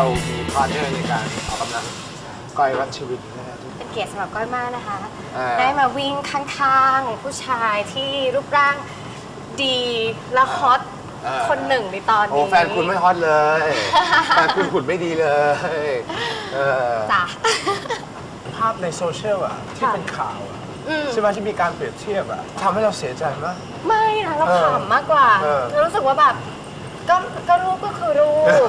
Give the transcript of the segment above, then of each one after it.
เรามีพาร์ทเนอร์ในการออกกำลังก้อยรัชวินนะฮะเป็นเกียรติสำหรับก้อยมากนะคะ อ่า ได้มาวิ่งข้างๆ ผู้ชายที่รูปร่างดีและฮอตอ่าคนหนึ่งในตอนโอ้นี้แฟนคุณไม่ฮอตเลย แฟนคุณหุ่นไม่ดีเลยเออจ้ะ ภาพในโซเชียลอะที่ค่ะ เป็นข่าวอะอืม ใช่ไหมที่มีการเปรียบเทียบอะทำให้เราเสียใจมากไม่นะเราเออขำมากกว่าเออ เรารู้สึกว่าแบบ ก็ก็รูปก็คือรูป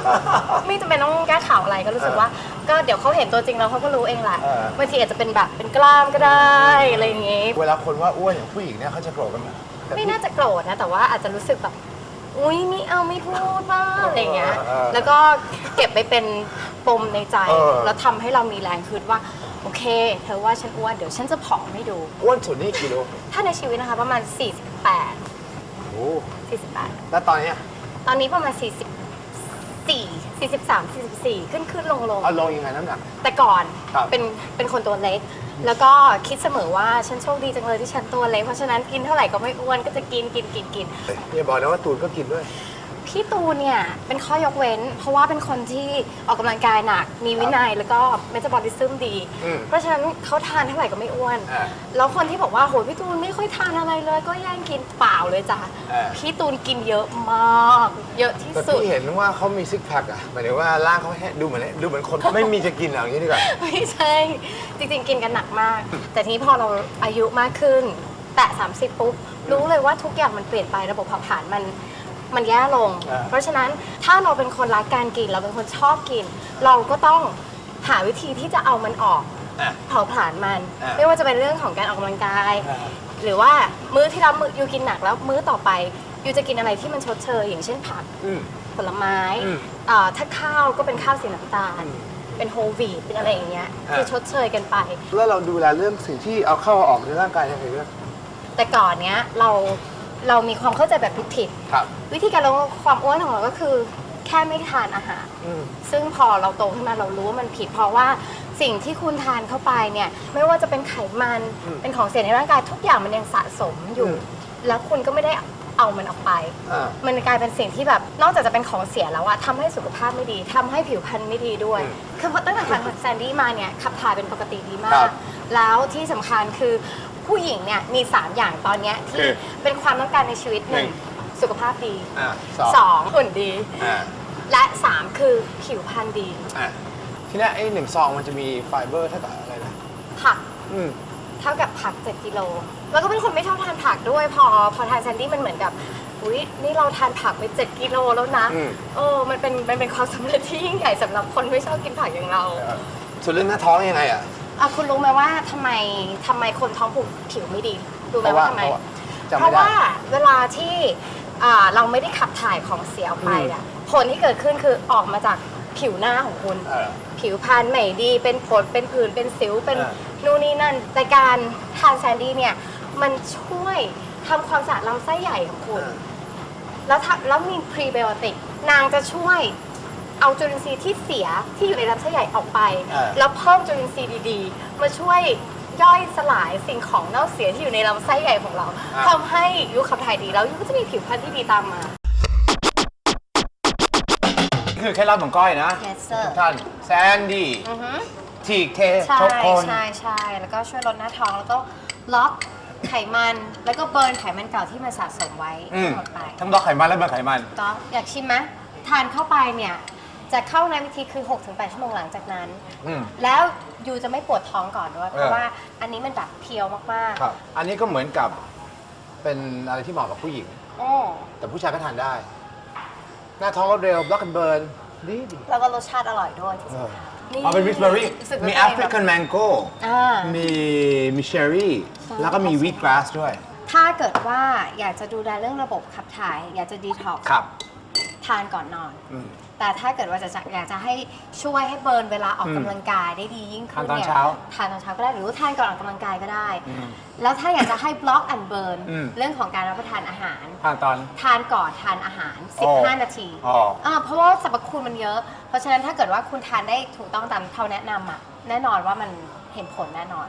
ไม่จำเป็นต้องแก้ข่าวอะไรก็รู้สึกว่า ก็เดี๋ยวเขาเห็นตัวจริงแล้วเขาก็รู้เองแหละเออ บางทีอาจจะเป็นแบบเป็นกล้ามก็ได้อะไรอย่างงี้ เวลาคนว่าอ้วนอย่างผู้หญิงเนี่ยเขาจะโกรธกันไหมแต่ไม่ผู้ น่าจะโกรธนะ แต่ว่าอาจจะรู้สึกแบบ อุ้ยไม่เอาไม่พูดบ้างอะไรอย่างเงี้ย เออแล้วก็เก็บไปเป็นปมในใจ เออ แล้วทำให้เรามีแรงขึ้นว่า โอเค เธอว่าฉันอ้วนเดี๋ยวฉันจะผอมให้ดู อ้วนสุดนี่กิโลถ้าในชีวิตนะคะประมาณ 48 โอ้48 แล้วตอนเนี้ย ตอนนี้ประมาณ 44 43 44 ขึ้นขึ้นลงลงเอาลงยังไงน้ำหนัก แต่ก่อนครับ เป็นเป็นคนตัวเล็ก แล้วก็คิดเสมอว่าฉันโชคดีจังเลยที่ฉันตัวเล็กเพราะฉะนั้นกินเท่าไหร่ก็ไม่อ้วนก็จะกินกินกินกินอย่าบอกนะว่าตูนก็กินด้วย พี่ตูนเนี่ยเป็นข้อยกเว้น เพราะว่าเป็นคนที่ออกกำลังกายหนัก มีวินัยแล้วก็เมตาบอลิซึมดี อืมเพราะฉะนั้นเขาทานเท่าไหร่ก็ไม่อ้วน อ่าแล้วคนที่บอกว่าโหพี่ตูนไม่ค่อยทานอะไรเลย ก็แย่งกินเปล่าเลยจ้ะอ่า พี่ตูนกินเยอะมาก เยอะที่แต่สุด พี่เห็นว่าเขามีซิกแพคอะหมายถึงว่าร่างเขาแห้ดูเหมือนดูเหมือนคน ไม่มีจะกินอะอย่างนี้ดีกว่า ไม่ใช่ จริงๆ กินกันหนักมาก แต่ทีนี้พอเราอายุมากขึ้น แตะ30 ปุ๊บ รู้เลยว่าทุกอย่างมันเปลี่ยนไประบบเผาผลาญมัน มันแย่ลง อ่า เพราะฉะนั้นถ้าเราเป็นคนรักการกิน เราเป็นคนชอบกิน เราก็ต้องหาวิธีที่จะเอามันออก อะ เผาผลาญมัน อ่า ไม่ว่าจะเป็นเรื่องของการออกกำลังกาย อ่า หรือว่ามื้อที่เรามื้อยูกินหนักแล้วมื้อต่อไปยูจะกินอะไรที่มันชดเชยอย่างเช่นผักอืม ผลไม้อืมอ่าถ้าข้าวก็เป็นข้าวสีน้ำตาล อืมเป็นโฮลวีตเป็นอะไรอย่างเงี้ยอ่า คือชดเชยกันไป แล้วเราดูแลเรื่องสิ่งที่เอาเข้าเอาออกในร่างกายยังไงด้วยแต่ก่อนเนี้ยเรา เรามีความเข้าใจแบบผิดครับๆวิธีการลดความอ้วนของเราก็คือ แค่ไม่ทานอาหาร อืม ซึ่งพอเราโตขึ้นมาเรารู้ว่ามันผิด เพราะว่าสิ่งที่คุณทานเข้าไปเนี่ยไม่ว่าจะเป็นไขมันอืม เป็นของเสียในร่างกายทุกอย่างมันยังสะสมอยู่อืมแล้วคุณก็ไม่ได้เอามันออกไป อ่า มันกลายเป็นสิ่งที่แบบนอกจากจะเป็นของเสียแล้วอะทำให้สุขภาพไม่ดีทำให้ผิวพรรณไม่ดีด้วย อืมคือพอตั้งแต่ทานแซนดี้มาเนี่ยขับถ่ายเป็นปกติดีมาครัก บแล้วที่สำคัญคือ ผู้หญิงเนี่ยมี 3 อย่างตอนเนี้ยคืที่อเป็นความต้องการในชีวิตหนึ่งหนึ่ สุขภาพดีอ่าสองสองหุ่นดี อ่าและ 3 คือผิวพรรณดี อ่าทีเนี้ยไอ้หนึ่งซองมันจะมีไฟเบอร์เท่ากับอะไรนะผักอืม เท่ากับผัก 7กิโล แล้วก็เป็นคนไม่ชอบทานผักด้วยพอพอทานแซนดี้มันเหมือนกับอุ้ยนี่เราทานผักไป7กิโลแล้วนะอืม เออมันเป็นมันเป็นความสำเร็จที่ยิ่งใหญ่สำหรับคนไม่ชอบกินผักอย่างเราส่วนเรื่องหน้าท้องยังไงอะ อะคุณรู้ไหมว่าทำไมทำไมคนท้องผูกผิวไม่ดีรู้ไหมเพราะว่าว่าทำไม จำเพไม่ราะได้ ว่าเวลาที่อ่าเราไม่ได้ขับถ่ายของเสียออกไปอะผลที่เกิดขึ้นคือออกมาจากผิวหน้าของคุณ เออ ผิวพรรณไม่ดี เป็นผดเป็นผื่นเป็นสิวเป็นอ่า นู่นนี่นั่น แต่การทานแซนดี้เนี่ย มันช่วยทำความสะอาดลำไส้ใหญ่ของคุณ แล้วถ้าแล้วมีพรีไบโอติกนางจะช่วย เอาจุลินทรีย์ที่เสียที่อยู่ในลำไส้ใหญ่ออกไป อ่า แล้วเพิ่มจุลินทรีย์ดีๆ มาช่วยย่อยสลายสิ่งของเน่าเสียที่อยู่ในลำไส้ใหญ่ของเราทำให้ยุคขับถ่ายดีแล้วยุคก็จะมีผิวพรรณที่ดีตามมาคือแค่รับของก้อยนะ yes sir ทุกท่านแซนดี้อือฮึทีเคใช่ทุกคน ใช่ใช่แล้วก็ช่วยลดหน้าท้องแล้วก็ล็อกไขมันแล้วก็เบิร์นไขมันเก่าที่มันสะสมไว้อืม หมดไป ทั้งบล็อกไขมันและเบิร์นไขมัน ก็อยากชิมไหมทานเข้าไปเนี่ย จะเข้าในวิธีคือ 6-8 ชั่วโมงหลังจากนั้น อืม แล้วยูจะไม่ปวดท้องก่อนด้วย เพเอราะอว่าอันนี้มันแบบเพียวมากครับ อันนี้ก็เหมือนกับเป็นอะไรที่เหมาะกับผู้หญิง ๆอ้อแต่ผู้ชายก็ทานได้ หน้าท้องรวดเร็วบล็อกกันเบิร์นดีดีแล้วก็รสชาติอร่อยด้วยที่เอสำอคัญเอาเป็นวิสเบอรี่รู้สึกว่ามีตัวแอเองฟริกันแมงโก้อ่า มีมีเชอร์รี่ใช่แล้วก็มีวีทกราสด้วย ถ้าเกิดว่าอยากจะดูแลเรื่องระบบขับถ่าย อยากจะดีท็อกซ์ครับ ทานก่อนนอน อืม แต่ถ้าเกิดว่าจะจะอยากจะให้ช่วยให้เบิร์นเวลาออกอืมกำลังกายได้ดียิ่งขึ้นทานตอนเนี่ยเช้า ทานตอนเช้าก็ได้หรือว่าทานก่อนออกกำลังกายก็ได้ อืม แล้วถ้าอยากจะให้บล็อกแอนเบิร์นอืม เรื่องของการรับประทานอาหารทานตอน ทานก่อนทานอาหาร อ๋อ 15 นาทีอ๋ออ่าเพราะว่าสรรพคุณมันเยอะ เพราะฉะนั้นถ้าเกิดว่าคุณทานได้ถูกต้องตามที่เขาแนะนำอะแน่นอนว่ามันเห็นผลแน่นอน